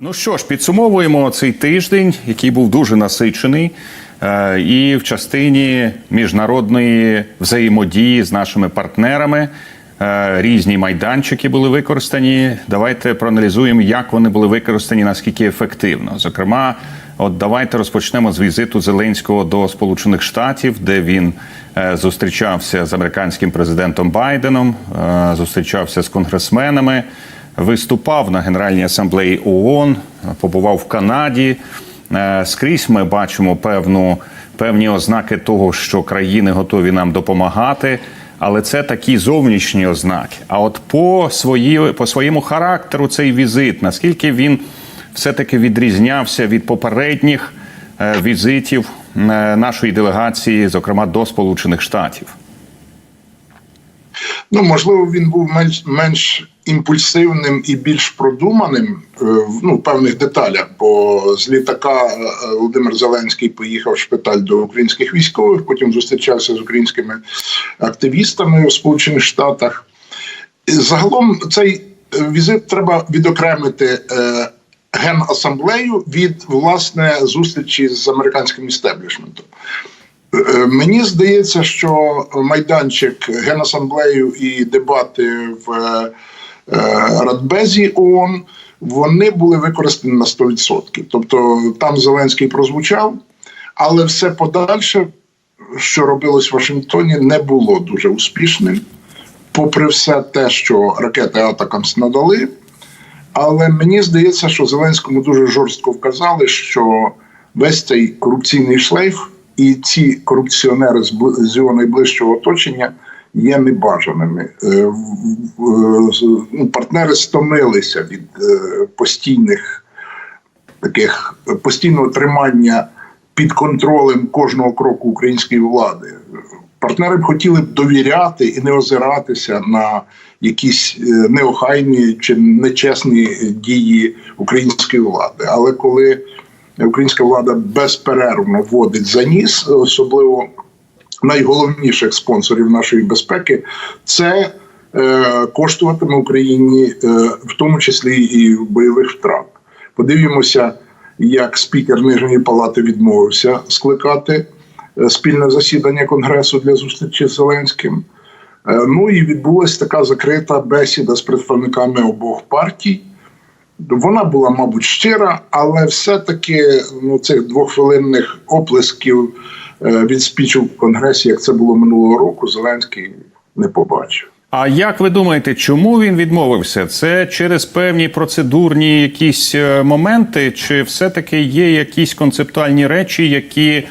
Ну що ж, підсумовуємо цей тиждень, який був дуже насичений, е, і в частині міжнародної взаємодії з нашими партнерами. Е, Різні майданчики були використані. Давайте проаналізуємо, як вони були використані, наскільки ефективно. Зокрема, от давайте розпочнемо з візиту Зеленського до Сполучених Штатів, де він е, зустрічався з американським президентом Байденом, зустрічався з конгресменами виступав на Генеральній асамблеї ООН, побував в Канаді. Е, Скрізь ми бачимо певну, певні ознаки того, що країни готові нам допомагати. Але це такі зовнішні ознаки. А от по, свої, по своєму характеру цей візит, наскільки він все-таки відрізнявся від попередніх е, візитів е, нашої делегації, зокрема до Сполучених Штатів. Ну, можливо, він був менш менш імпульсивним і більш продуманим е, в ну, певних деталях. Бо з літака е, Володимир Зеленський поїхав в шпиталь до українських військових, потім зустрічався з українськими активістами у Сполучених Штатах. Загалом цей е, візит треба відокремити е, генасамблею від власне зустрічі з американським істеблішментом. Е, Мені здається, що майданчик Генасамблею і дебати в е, Радбезі ООН вони були використані на 100%. Тобто там Зеленський прозвучав, але все подальше, що робилось в Вашингтоні, не було дуже успішним, попри все те, що ракети Атакамс надали. Але мені здається, що Зеленському дуже жорстко вказали, що весь цей корупційний шлейф і ці корупціонери з його найближчого оточення є небажаними. Е, з- ну, Партнери стомилися від е, постійних таких е, постійного тримання під контролем кожного кроку української влади. Партнери б хотіли б довіряти і не озиратися на якісь е, неохайні чи нечесні дії української влади. Але коли українська влада безперервно вводить за ніс, особливо найголовніших спонсорів нашої безпеки, це е, коштуватиме Україні, е, в тому числі і бойових втрат. Подивімося, як спікер Нижньої палати відмовився скликати е, спільне засідання Конгресу для зустрічі з Зеленським. Е, Ну і відбулася така закрита бесіда з представниками обох партій. Вона була, мабуть, щира, але все-таки ну, цих двохвилинних оплесків від спічу в Конгресі, як це було минулого року, Зеленський не побачив. А як ви думаєте, чому він відмовився? Це через певні процедурні якісь е, моменти, чи все-таки є якісь концептуальні речі, які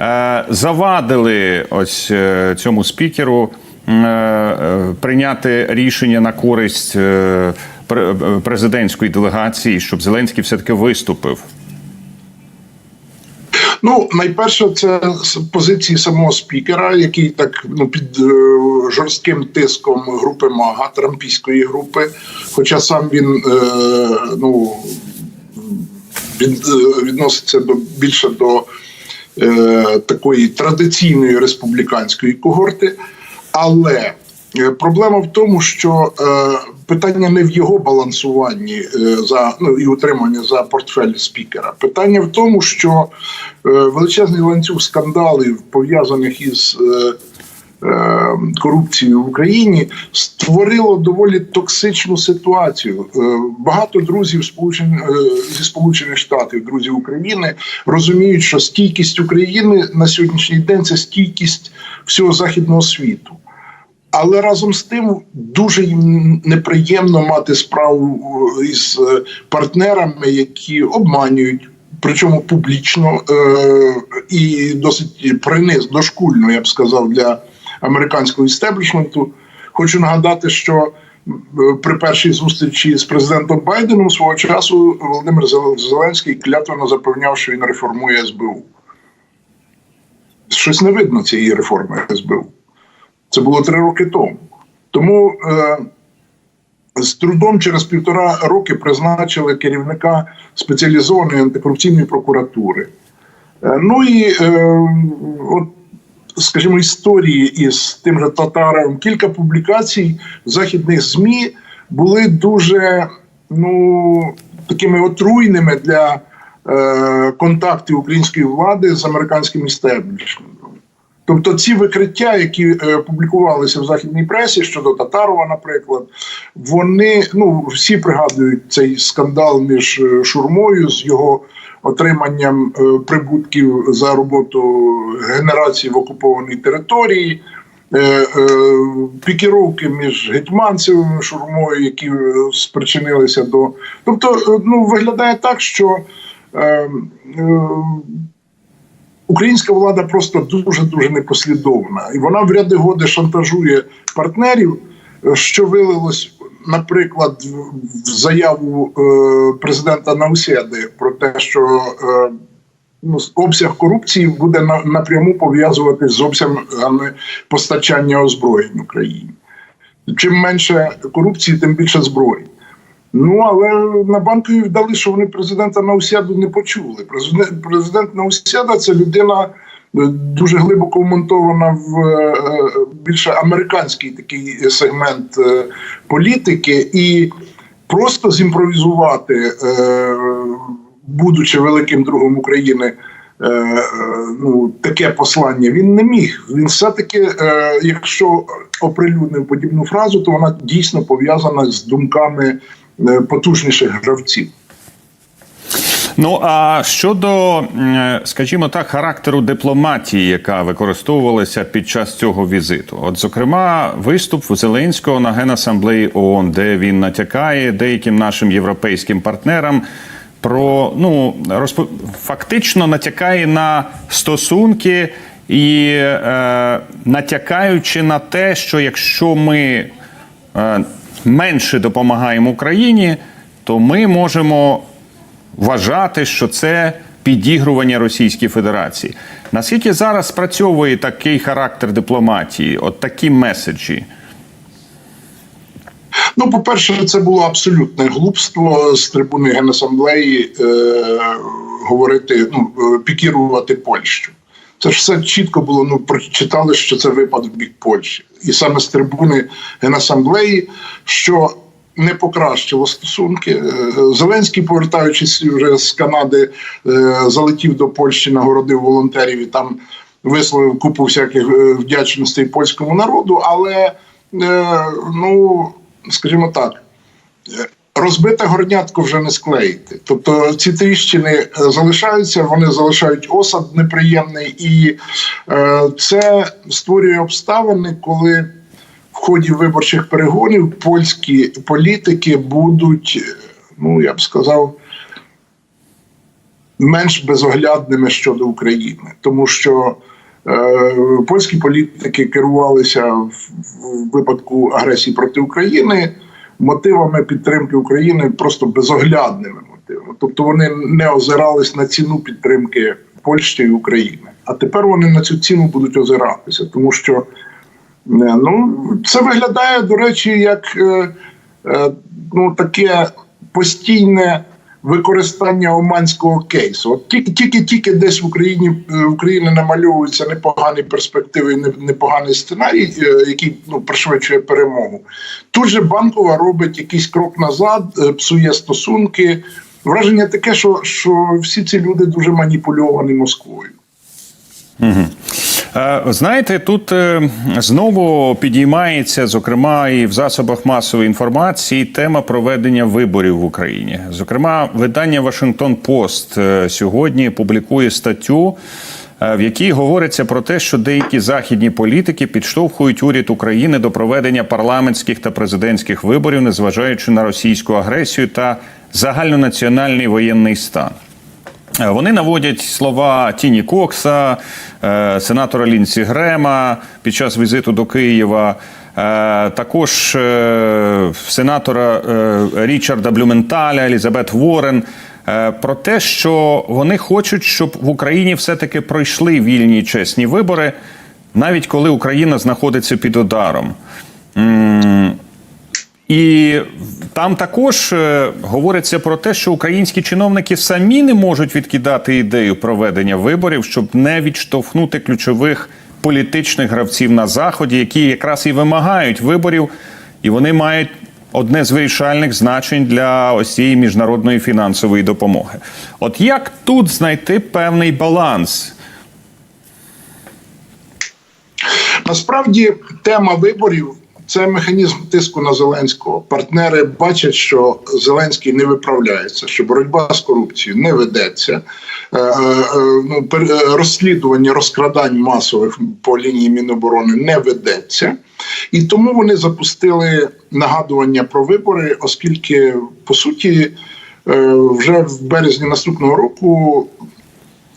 е, завадили ось е, цьому спікеру е, е, прийняти рішення на користь е, е, президентської делегації, щоб Зеленський все-таки виступив? Ну, найперше, це позиції самого спікера, який так ну під е, жорстким тиском групи МАГА, трампійської групи. Хоча сам він е, ну від, е, відноситься до більше до е, такої традиційної республіканської когорти, але проблема в тому, що е, питання не в його балансуванні е, за ну і утримання за портфель спікера. Питання в тому, що е, величезний ланцюг скандалів пов'язаних із е, е, корупцією в Україні створило доволі токсичну ситуацію. Е, Багато друзів е, зі Сполучених Штатів, друзів України, розуміють, що стійкість України на сьогоднішній день це стійкість всього західного світу. Але разом з тим дуже їм неприємно мати справу е, із е, партнерами, які обманюють, причому публічно е- і досить приниз, дошкульно, я б сказав, для американського істеблішменту. Хочу нагадати, що при першій зустрічі з президентом Байденом свого часу Володимир Зеленський клятвенно запевняв, що він реформує СБУ. Щось не видно цієї реформи СБУ. Це було три роки тому. Тому е, з трудом через півтора роки призначили керівника спеціалізованої антикорупційної прокуратури. Е, ну і е, от, скажімо, історії із тим же Татаровим, кілька публікацій західних ЗМІ були дуже ну, такими отруйними для е, контактів української влади з американським істеблішментом. Тобто ці викриття, які е, публікувалися в західній пресі щодо Татарова, наприклад, вони ну всі пригадують цей скандал між е, Шурмою з його отриманням е, прибутків за роботу генерації в окупованій території. Пікіровки між Гетьманцевим і Шурмою, які спричинилися до. Тобто, ну виглядає так, що українська влада просто дуже дуже непослідовна, і вона в ряди годи шантажує партнерів, е, що вилилось, наприклад, в- заяву е, президента Наусєди про те, що е, ну, обсяг корупції буде напряму пов'язуватись з обсягами постачання озброєнь Україні. Чим менше корупції, тим більше зброї. Ну але на банкові вдали, що вони президента Наусяду не почули. Президент, президент Наусяда це людина е, дуже глибоко вмонтована в е, більше американський такий сегмент е, політики, і просто зімпровізувати, е, будучи великим другом України. е, е, Ну, таке послання він не міг. Він все-таки, е, якщо оприлюднив подібну фразу, то вона дійсно пов'язана з думками е, потужніших гравців. Ну а щодо, скажімо так, характеру дипломатії, яка використовувалася під час цього візиту, от зокрема, виступ Зеленського на генасамблеї ООН, де він натякає деяким нашим європейським партнерам. Про ну розпо... фактично натякає на стосунки і е, натякаючи на те, що якщо ми е, менше допомагаємо Україні, то ми можемо вважати, що це підігрування Російській Федерації. Наскільки зараз спрацьовує такий характер дипломатії, от такі меседжі? Ну, по-перше, це було абсолютне глупство з трибуни Генасамблеї е, говорити, ну, е, пікірувати Польщу. Це ж все чітко було. Ну прочитали, що це випад в бік Польщі, і саме з трибуни Генасамблеї, що не покращило стосунки. Е, Зеленський, повертаючись вже з Канади, е, залетів до Польщі, нагородив волонтерів і там висловив купу всяких е, вдячностей польському народу, але ну скажімо так, розбите горнятко вже не склеїти. Тобто ці тріщини е, залишаються, вони залишають осад неприємний, і е, це створює обставини, коли в ході виборчих перегонів польські політики будуть, е, ну я б сказав, менш безоглядними щодо України, тому що е, польські політики керувалися в, в випадку агресії проти України мотивами підтримки України просто безоглядними мотивами. Тобто вони не озирались на ціну підтримки Польщі і України. А тепер вони на цю ціну будуть озиратися, тому що е, ну це виглядає, до речі, як е, е, ну таке постійне використання оманського кейсу. От тільки тільки тільки десь в Україні е, в Україні намальовуються непогані перспективи, не- непоганий сценарій, е, який ну пришвидшує перемогу. Тут же банкова робить якийсь крок назад, е, псує стосунки. Враження таке, що, що всі ці люди дуже маніпульовані Москвою. Е, Знаєте, тут е, знову підіймається, зокрема, і в засобах масової інформації тема проведення виборів в Україні. Зокрема, видання Вашингтон Пост е, сьогодні публікує статтю, е, в якій говориться про те, що деякі західні політики підштовхують уряд України до проведення парламентських та президентських виборів, незважаючи на російську агресію та загальнонаціональний воєнний стан. Вони наводять слова Тіні Кокса, сенатора Лінсі Грема під час візиту до Києва. е, Також е, сенатора е, Річарда Блюменталя, Елізабет Ворен. е, Про те, що вони хочуть, щоб в Україні все-таки пройшли вільні чесні вибори, навіть коли Україна знаходиться під ударом. І там також е, говориться про те, що українські чиновники самі не можуть відкидати ідею проведення виборів, щоб не відштовхнути ключових політичних гравців на заході, які якраз і вимагають виборів, і вони мають одне з вирішальних значень для ось цієї міжнародної фінансової допомоги. От як тут знайти певний баланс? Насправді тема виборів це механізм тиску на Зеленського. Партнери бачать, що Зеленський не виправляється, що боротьба з корупцією не ведеться. Е, е, е, Ну, розслідування розкрадань масових по лінії Міноборони не ведеться. І тому вони запустили нагадування про вибори, оскільки по суті вже в березні наступного року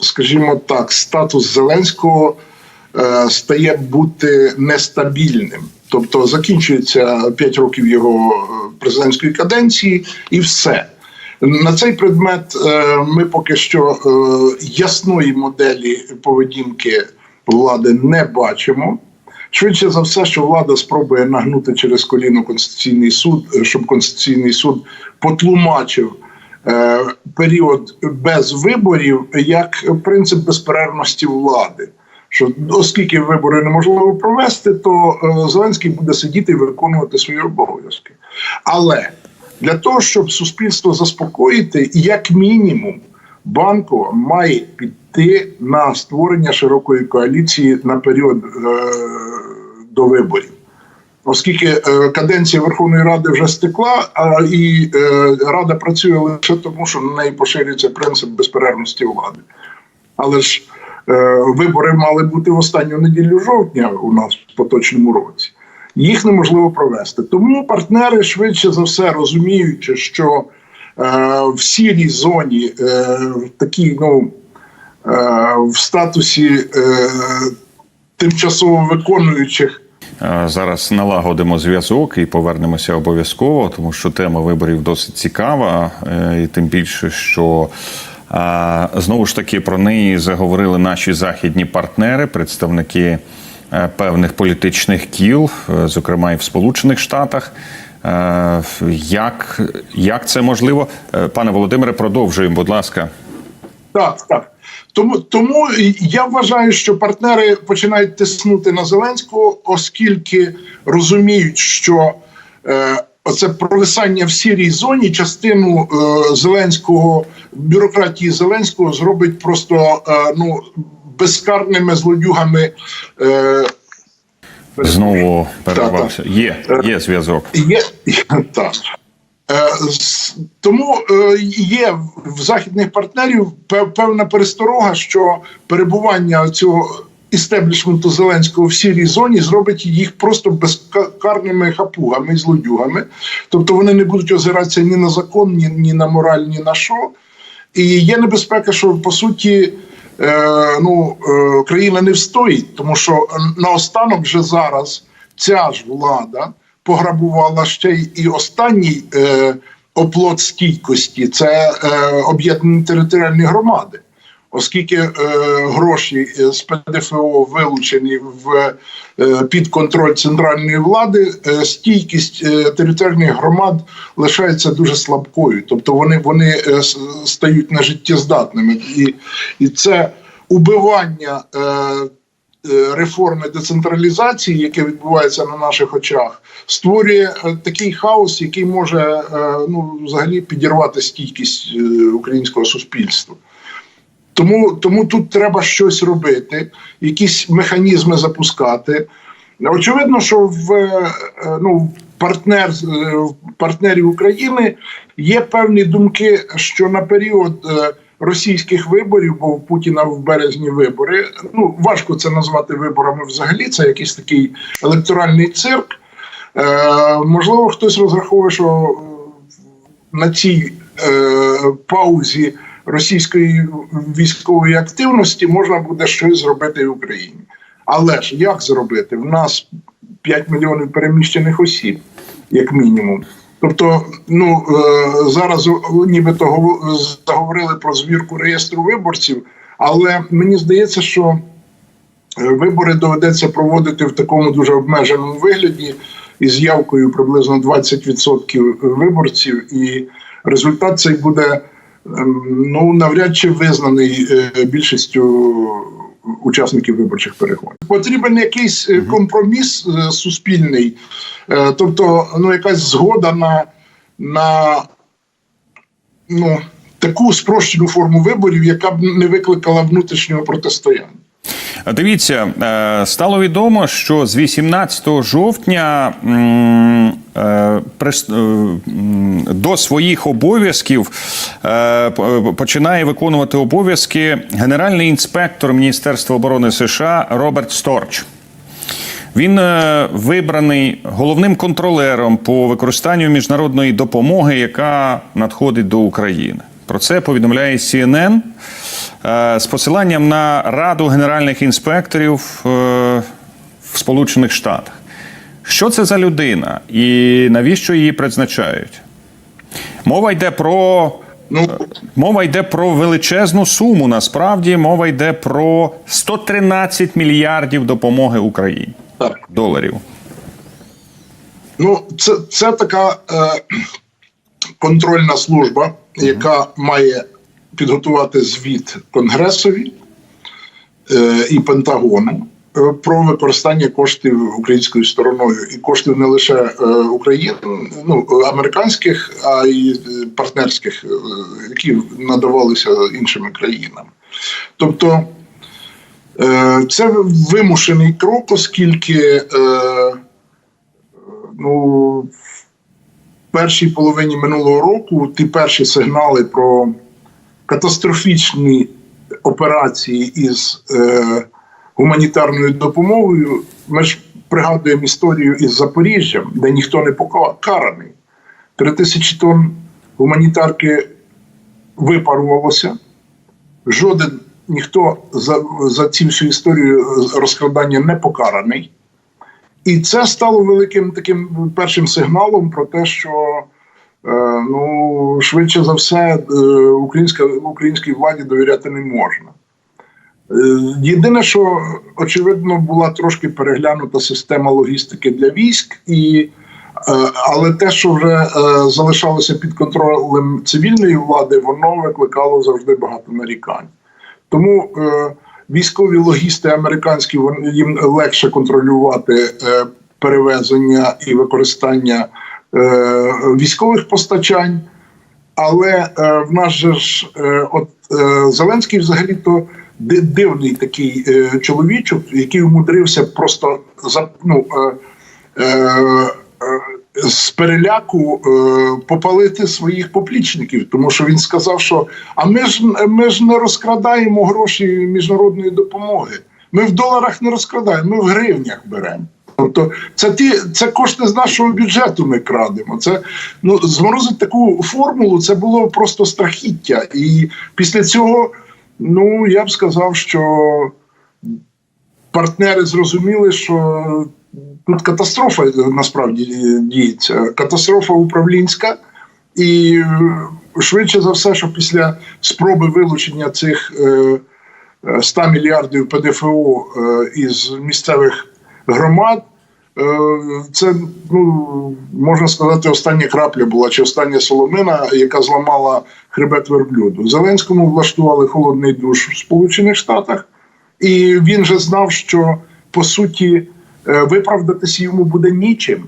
скажімо так, статус Зеленського стає бути нестабільним. Тобто закінчується 5 років його е, президентської каденції, і все. На цей предмет е, ми поки що е, ясної моделі поведінки влади не бачимо. Швидше за все, що влада спробує нагнути через коліно Конституційний суд, щоб Конституційний суд потлумачив період без виборів як принцип безперервності влади. Що оскільки вибори неможливо провести, то е, Зеленський буде сидіти і виконувати свої обов'язки. Але для того, щоб суспільство заспокоїти, як мінімум, банкова має піти на створення широкої коаліції на період е, до виборів. Оскільки е, каденція Верховної Ради вже стекла, а і е, Рада працює лише тому, що на неї поширюється принцип безперервності влади. Але ж вибори мали бути в останню неділю жовтня у нас в поточному році. Їх неможливо провести. Тому партнери швидше за все розуміючи, що е, в сірій зоні, е, в такій, ну е, в статусі е, тимчасово виконуючих. Е, Зараз налагодимо зв'язок і повернемося обов'язково, тому що тема виборів досить цікава, е, і тим більше, що е, знову ж таки про неї заговорили наші західні партнери, представники е, певних політичних кіл, е, зокрема і в Сполучених Штатах. Е, Як, як це можливо? Пане Володимире, продовжуємо, будь ласка. Так, так. Тому, тому я вважаю, що партнери починають тиснути на Зеленського, оскільки розуміють, що е, оце провисання в сірій зоні частину е, Зеленського бюрократії Зеленського зробить просто е, ну безкарними злодюгами. Е, Знову перервався. Є, є зв'язок. Є так. Е, Тому е, є в західних партнерів певна пересторога, що перебування цього істеблішменту Зеленського в сірій зоні зробить їх просто безкарними хапугами і злодюгами. Тобто вони не будуть озиратися ні на закон, ні, ні на мораль, ні на що. І є небезпека, що по суті е, ну, е, країна не встоїть, тому що наостанок вже зараз ця ж влада пограбувала ще й і останній е, оплот стійкості це е, об'єднані територіальні громади. Оскільки е, гроші е, з ПДФО вилучені в е, під контроль центральної влади, е, стійкість е, територіальних громад лишається дуже слабкою, тобто вони, вони е, стають нежиттєздатними, і, і це убивання е, е, реформи децентралізації, яке відбувається на наших очах, створює е, такий хаос, який може ну, взагалі підірвати стійкість українського суспільства. Тому, тому тут треба щось робити, якісь механізми запускати. Очевидно, що в е, ну, партнер, е, партнерів України є певні думки, що на період е, російських виборів, бо у Путіна в березні вибори, ну важко це назвати виборами взагалі, це якийсь такий електоральний цирк. Е, можливо, хтось розраховує, що на цій е, паузі російської військової активності можна буде щось зробити в Україні. Але ж як зробити? В нас 5 мільйонів переміщених осіб, як мінімум. Тобто, ну е, зараз нібито заговорили про звірку реєстру виборців, але мені здається, що Е, Вибори доведеться проводити в такому дуже обмеженому вигляді із явкою приблизно 20% виборців, і результат цей буде ну навряд чи визнаний е, більшістю учасників виборчих перегонів. Потрібен якийсь е, компроміс е, суспільний, тобто ну, якась згода на, на ну, таку спрощену форму виборів, яка б не викликала внутрішнього протистояння. Дивіться, стало відомо, що з 18 жовтня до своїх обов'язків е, починає виконувати обов'язки генеральний інспектор Міністерства оборони США Роберт Сторч. Він е, вибраний головним контролером по використанню міжнародної допомоги, яка надходить до України. Про це повідомляє CNN е, з посиланням на Раду генеральних інспекторів е, в Сполучених Штатах. Що це за людина і навіщо її призначають? Мова йде про Ну, Мова йде про величезну суму. Насправді мова йде про 113 мільярдів допомоги Україні так. доларів. Ну, це, це така е, контрольна служба, яка має підготувати звіт Конгресові е, і Пентагону про використання коштів українською стороною і коштів не лише е, України, ну американських, а й е, партнерських, е, які надавалися іншими країнами. Тобто е, це вимушений крок, оскільки. Е, ну, в першій половині минулого року ті перші сигнали про катастрофічні операції із е, гуманітарною допомогою. Ми ж пригадуємо історію із Запоріжжям, де ніхто не покараний. Три тисячі тонн гуманітарки випарувалося. Жоден ніхто за, за цю всю історію розкрадання не покараний. І це стало великим таким першим сигналом про те, що е, ну, швидше за все е, українська, українській владі довіряти не можна. Е, Єдине, що очевидно була трошки переглянута система логістики для військ, і, е, але те, що вже е, залишалося під контролем цивільної влади, воно викликало завжди багато нарікань. Тому військові логісти американські їм легше контролювати перевезення і використання військових постачань. Але в нас же ж от Зеленський взагалі то дивний такий е, чоловічок, який умудрився просто за ну, е, е, е, з переляку е, попалити своїх поплічників, тому що він сказав, що а ми ж ми ж не розкрадаємо гроші міжнародної допомоги. Ми в доларах не розкрадаємо, ми в гривнях беремо. Тобто, це ті це кошти з нашого бюджету. Ми крадемо. Це ну зморозити таку формулу. Це було просто страхіття. І після цього, ну я б сказав, що партнери зрозуміли, що тут катастрофа насправді діється. Катастрофа управлінська, і е, швидше за все, що після спроби вилучення цих е, е, 100 мільярдів ПДФО е, із місцевих громад. Е, Це ну можна сказати, остання крапля була чи остання соломина, яка зламала хребет верблюду. Зеленському влаштували холодний душ в Сполучених Штатах, і він же знав, що по суті е, виправдатися йому буде нічим.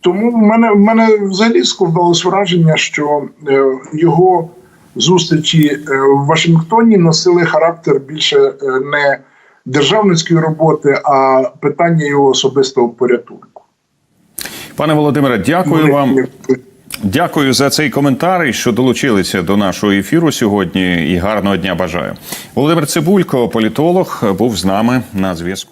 Тому в мене в мене взагалі складалось враження, що е, його зустрічі в Вашингтоні носили характер більше не державницької роботи, а питання його особистого порятунку. Пане Володимире, дякую вам. Дякую за цей коментар, і що долучилися до нашого ефіру сьогодні. І гарного дня бажаю. Володимир Цибулько, політолог, був з нами на зв'язку.